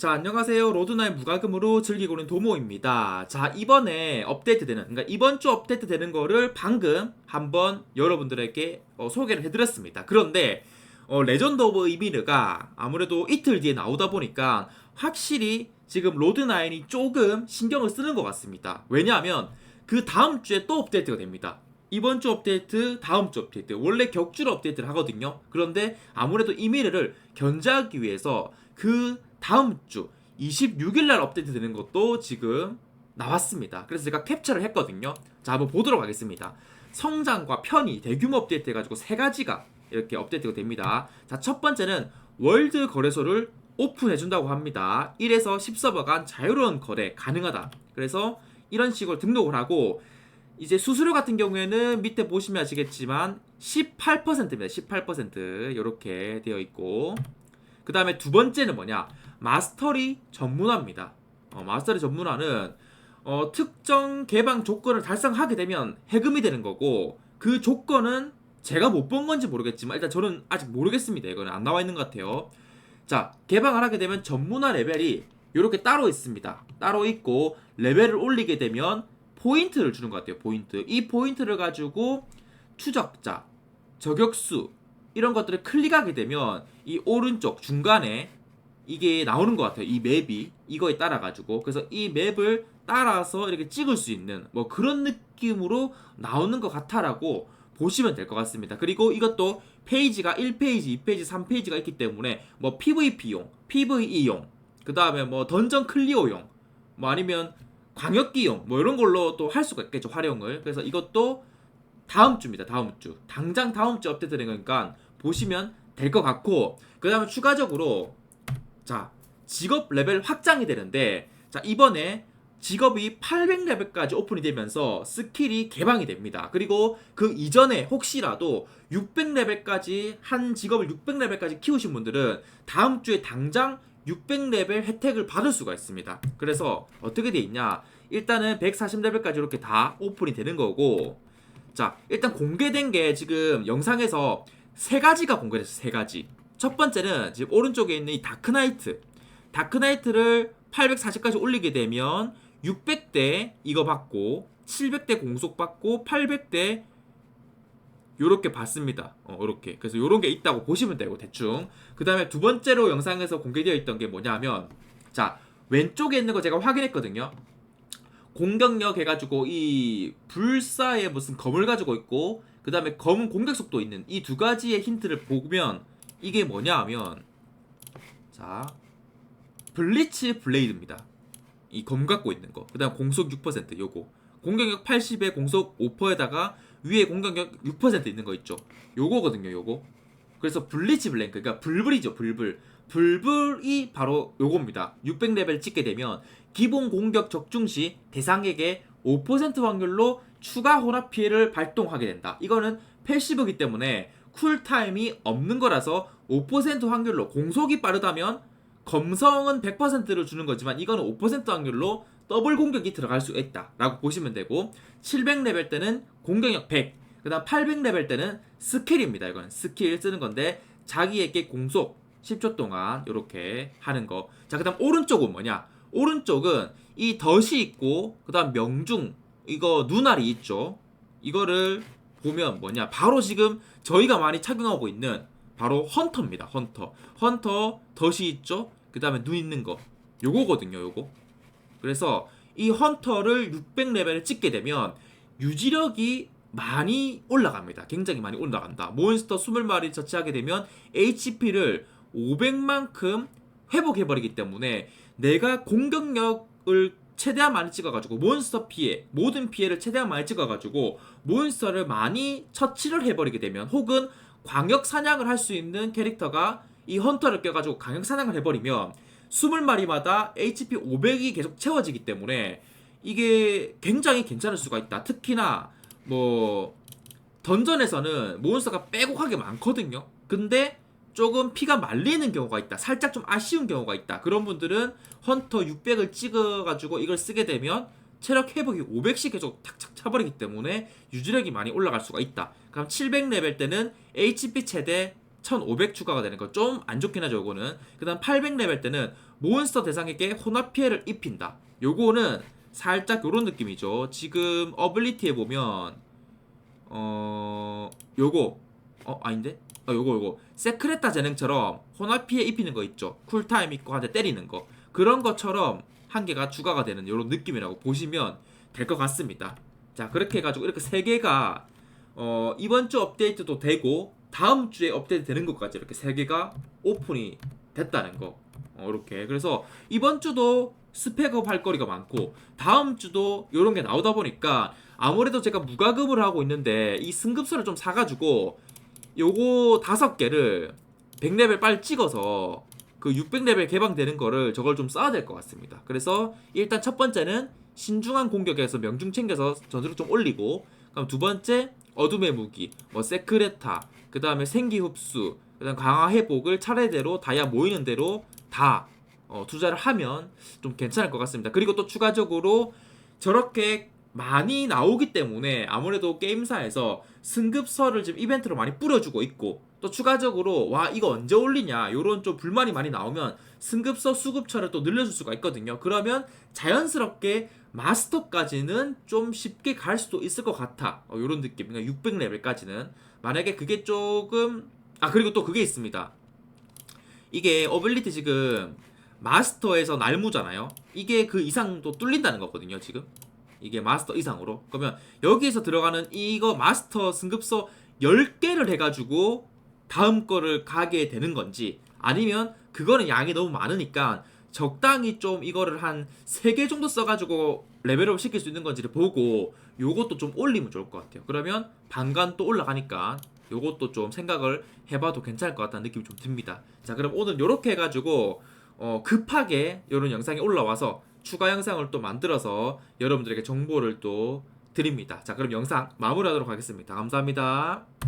자, 안녕하세요. 로드나의 무과금으로 즐기고 있는 도모입니다. 자, 이번에 업데이트되는, 그러니까 이번 주 업데이트되는 거를 방금 한번 여러분들에게 어, 소개를 해드렸습니다. 그런데 어, 레전드 오브 이미르가 아무래도 이틀 뒤에 나오다 보니까 확실히 지금 로드9이 조금 신경을 쓰는 것 같습니다. 왜냐하면 그 다음 주에 또 업데이트가 됩니다. 이번 주 업데이트, 다음 주 업데이트. 원래 격주로 업데이트를 하거든요. 그런데 아무래도 이미르를 견제하기 위해서 그 다음 주 26일 날 업데이트 되는 것도 지금 나왔습니다. 그래서 제가 캡처를 했거든요. 자, 한번 보도록 하겠습니다. 성장과 편의, 대규모 업데이트 해가지고 세 가지가 이렇게 업데이트가 됩니다. 자, 첫 번째는 월드 거래소를 오픈해준다고 합니다. 1에서 10서버 간 자유로운 거래 가능하다. 그래서 이런 식으로 등록을 하고 이제 수수료 같은 경우에는 밑에 보시면 아시겠지만 18%입니다. 18% 이렇게 되어 있고 그 다음에 두 번째는 뭐냐 마스터리 전문화입니다. 어, 마스터리 전문화는 어, 특정 개방 조건을 달성하게 되면 해금이 되는 거고 그 조건은 제가 못 본 건지 모르겠지만 일단 저는 아직 모르겠습니다. 이거는 안 나와 있는 것 같아요. 자 개방을 하게 되면 전문화 레벨이 이렇게 따로 있습니다. 따로 있고 레벨을 올리게 되면 포인트를 주는 것 같아요. 포인트. 이 포인트를 가지고 추적자, 저격수 이런 것들을 클릭하게 되면 이 오른쪽 중간에 이게 나오는 것 같아요. 이 맵이 이거에 따라 가지고 그래서 이 맵을 따라서 이렇게 찍을 수 있는 뭐 그런 느낌으로 나오는 것 같아라고 보시면 될 것 같습니다. 그리고 이것도 페이지가 1페이지, 2페이지, 3페이지가 있기 때문에 뭐 PVP용, PVE용, 그 다음에 뭐 던전 클리어용, 뭐 아니면 광역기용 뭐 이런 걸로 또 할 수가 있겠죠 활용을. 그래서 이것도 다음 주입니다. 다음 주. 당장 다음 주 업데이트 되는 거니까 보시면 될 것 같고 그 다음에 추가적으로 자 직업 레벨 확장이 되는데 자 이번에 직업이 800레벨까지 오픈이 되면서 스킬이 개방이 됩니다. 그리고 그 이전에 혹시라도 600레벨까지 한 직업을 600레벨까지 키우신 분들은 다음 주에 당장 600레벨 혜택을 받을 수가 있습니다. 그래서 어떻게 돼 있냐? 일단은 140레벨까지 이렇게 다 오픈이 되는 거고 자, 일단 공개된 게 지금 영상에서 세 가지가 공개됐어요. 세 가지. 첫 번째는 지금 오른쪽에 있는 이 다크나이트. 다크나이트를 840까지 올리게 되면 600대 이거 받고 700대 공속 받고 800대 요렇게 받습니다. 어, 요렇게. 그래서 요런 게 있다고 보시면 되고 대충. 그 다음에 두 번째로 영상에서 공개되어 있던 게 뭐냐면 자, 왼쪽에 있는 거 제가 확인했거든요. 공격력 해가지고 이 불사의 무슨 검을 가지고 있고 그 다음에 검은 공격 속도 있는 이 두 가지의 힌트를 보면 이게 뭐냐 하면 자 블리츠 블레이드입니다. 이 검 갖고 있는 거그 다음 공속 6% 요거. 공격력 80에 공속 5%에다가 위에 공격력 6% 있는 거 있죠? 요거거든요 요거. 그래서 블리츠 블랭크 그러니까 불불이죠 불불. 불불이 바로 요겁니다. 600레벨 찍게 되면 기본 공격 적중 시 대상에게 5% 확률로 추가 혼합 피해를 발동하게 된다. 이거는 패시브이기 때문에 쿨타임이 없는 거라서 5% 확률로 공속이 빠르다면 검성은 100%를 주는 거지만 이거는 5% 확률로 더블 공격이 들어갈 수 있다 라고 보시면 되고 700레벨 때는 공격력 100, 그 다음 800레벨 때는 스킬입니다. 이거는 스킬 쓰는 건데 자기에게 공속 10초 동안 이렇게 하는 거. 자, 그 다음 오른쪽은 뭐냐? 오른쪽은 이 덫이 있고 그다음 명중 이거 눈알이 있죠. 이거를 보면 뭐냐? 바로 지금 저희가 많이 착용하고 있는 바로 헌터입니다. 헌터. 헌터 덫이 있죠. 그다음에 눈 있는 거. 요거거든요. 요거. 그래서 이 헌터를 600레벨을 찍게 되면 유지력이 많이 올라갑니다. 굉장히 많이 올라간다. 몬스터 20마리 처치하게 되면 HP를 500만큼 회복해버리기 때문에 내가 공격력을 최대한 많이 찍어가지고 몬스터 피해 모든 피해를 최대한 많이 찍어가지고 몬스터를 많이 처치를 해버리게 되면 혹은 광역 사냥을 할 수 있는 캐릭터가 이 헌터를 껴가지고 광역 사냥을 해버리면 20마리마다 HP 500이 계속 채워지기 때문에 이게 굉장히 괜찮을 수가 있다. 특히나 뭐 던전에서는 몬스터가 빼곡하게 많거든요. 근데 조금 피가 말리는 경우가 있다. 살짝 좀 아쉬운 경우가 있다. 그런 분들은 헌터 600을 찍어가지고 이걸 쓰게 되면 체력 회복이 500씩 계속 탁탁 차버리기 때문에 유지력이 많이 올라갈 수가 있다. 그럼 700레벨 때는 HP 최대 1500 추가가 되는 거 좀 안 좋긴 하죠, 이거는. 그 다음 800레벨 때는 몬스터 대상에게 혼합 피해를 입힌다. 요거는 살짝 요런 느낌이죠. 지금 어빌리티에 보면 어 요거 어 아닌데? 어 요거 요거 세크레타 재능처럼 혼합 피해 입히는 거 있죠. 쿨타임 있고 한대 때리는 거 그런 것처럼 한 개가 추가가 되는 요런 느낌이라고 보시면 될 것 같습니다. 자 그렇게 해가지고 이렇게 세 개가 어 이번 주 업데이트도 되고 다음 주에 업데이트 되는 것까지 이렇게 세 개가 오픈이 됐다는 거. 어, 이렇게 그래서 이번 주도 스펙업 할 거리가 많고 다음 주도 이런 게 나오다 보니까 아무래도 제가 무과금을 하고 있는데 이 승급서를 좀 사가지고 요거 다섯 개를 100레벨 빨리 찍어서 그 600레벨 개방되는 거를 저걸 좀 써야 될 것 같습니다. 그래서 일단 첫 번째는 신중한 공격에서 명중 챙겨서 전투력 좀 올리고 그럼 두 번째 어둠의 무기, 뭐 세크레타, 그 다음에 생기 흡수, 그다음 강화 회복을 차례대로 다이아 모이는 대로 다 어, 투자를 하면 좀 괜찮을 것 같습니다. 그리고 또 추가적으로 저렇게 많이 나오기 때문에 아무래도 게임사에서 승급서를 지금 이벤트로 많이 뿌려주고 있고 또 추가적으로 와 이거 언제 올리냐 요런 좀 불만이 많이 나오면 승급서 수급처를 또 늘려줄 수가 있거든요. 그러면 자연스럽게 마스터까지는 좀 쉽게 갈 수도 있을 것 같아. 어, 요런 느낌. 그러니까 600레벨까지는 만약에 그게 조금 아 그리고 또 그게 있습니다. 이게 어빌리티 지금 마스터에서 날무잖아요. 이게 그 이상도 뚫린다는 거거든요, 지금. 이게 마스터 이상으로. 그러면 여기에서 들어가는 이거 마스터 승급서 10개를 해가지고 다음 거를 가게 되는 건지 아니면 그거는 양이 너무 많으니까 적당히 좀 이거를 한 3개 정도 써가지고 레벨업 시킬 수 있는 건지를 보고 요것도 좀 올리면 좋을 것 같아요. 그러면 반간 또 올라가니까 요것도 좀 생각을 해봐도 괜찮을 것 같다는 느낌이 좀 듭니다. 자, 그럼 오늘 요렇게 해가지고 어, 급하게 이런 영상이 올라와서 추가 영상을 또 만들어서 여러분들에게 정보를 또 드립니다. 자, 그럼 영상 마무리하도록 하겠습니다. 감사합니다.